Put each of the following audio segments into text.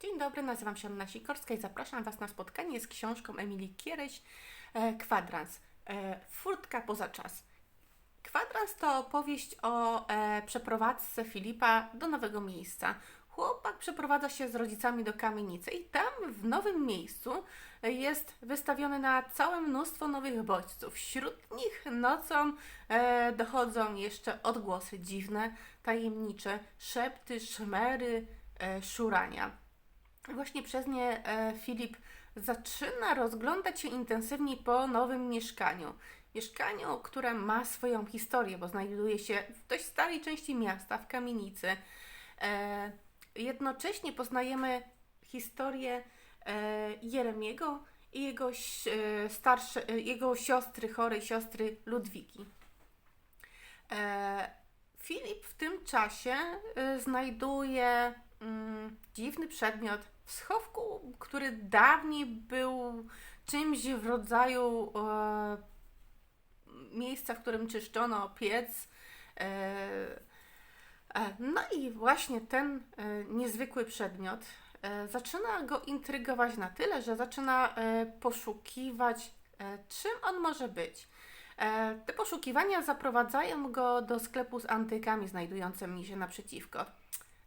Dzień dobry, nazywam się Anna Sikorska i zapraszam Was na spotkanie z książką Emilii Kiereś e, Kwadrans. E, Furtka poza czas. Kwadrans to opowieść o e, przeprowadzce Filipa do nowego miejsca. Chłopak przeprowadza się z rodzicami do kamienicy i tam w nowym miejscu jest wystawione na całe mnóstwo nowych bodźców. Wśród nich nocą dochodzą jeszcze odgłosy dziwne, tajemnicze, szepty, szmery, szurania. Właśnie przez nie e, Filip zaczyna rozglądać się intensywniej po nowym mieszkaniu. Mieszkaniu, które ma swoją historię, bo znajduje się w dość starej części miasta, w kamienicy. E, jednocześnie poznajemy historię e, Jeremiego i jego, starsze, jego siostry, chorej siostry Ludwiki. Filip w tym czasie znajduje mm, dziwny przedmiot w schowku, który dawniej był czymś w rodzaju e, miejsca, w którym czyszczono piec. E, e, no i właśnie ten e, niezwykły przedmiot e, zaczyna go intrygować na tyle, że zaczyna poszukiwać, czym on może być. Te poszukiwania zaprowadzają go do sklepu z antykami znajdującym się naprzeciwko.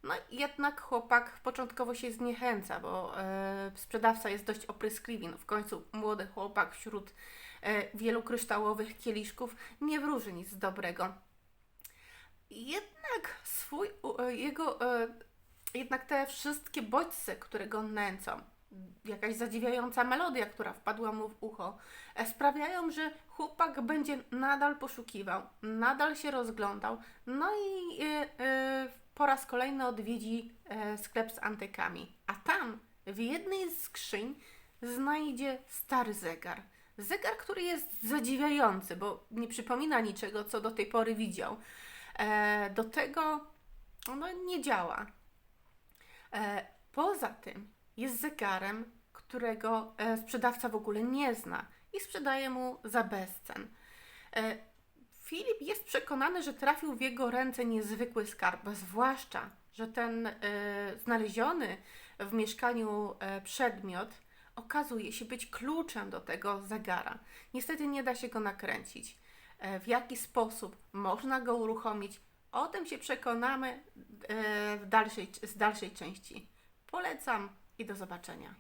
No jednak chłopak początkowo się zniechęca, bo e, sprzedawca jest dość opryskliwy. No, w końcu młody chłopak wśród e, wielu kryształowych kieliszków nie wróży nic dobrego. Jednak swój, e, jego, e, jednak te wszystkie bodźce, które go nęcą, jakaś zadziwiająca melodia, która wpadła mu w ucho, e, sprawiają, że chłopak będzie nadal poszukiwał, nadal się rozglądał, no i e, e, po raz kolejny odwiedzi sklep z antykami. A tam w jednej z skrzyń znajdzie stary zegar. Zegar, który jest zadziwiający, bo nie przypomina niczego, co do tej pory widział. Do tego no, nie działa. Poza tym jest zegarem, którego e, sprzedawca w ogóle nie zna i sprzedaje mu za bezcen. E, Filip jest przekonany, że trafił w jego ręce niezwykły skarb, zwłaszcza, że ten e, znaleziony w mieszkaniu przedmiot okazuje się być kluczem do tego zegara. Niestety nie da się go nakręcić. W jaki sposób można go uruchomić, o tym się przekonamy w dalszej, z dalszej części. Polecam i do zobaczenia.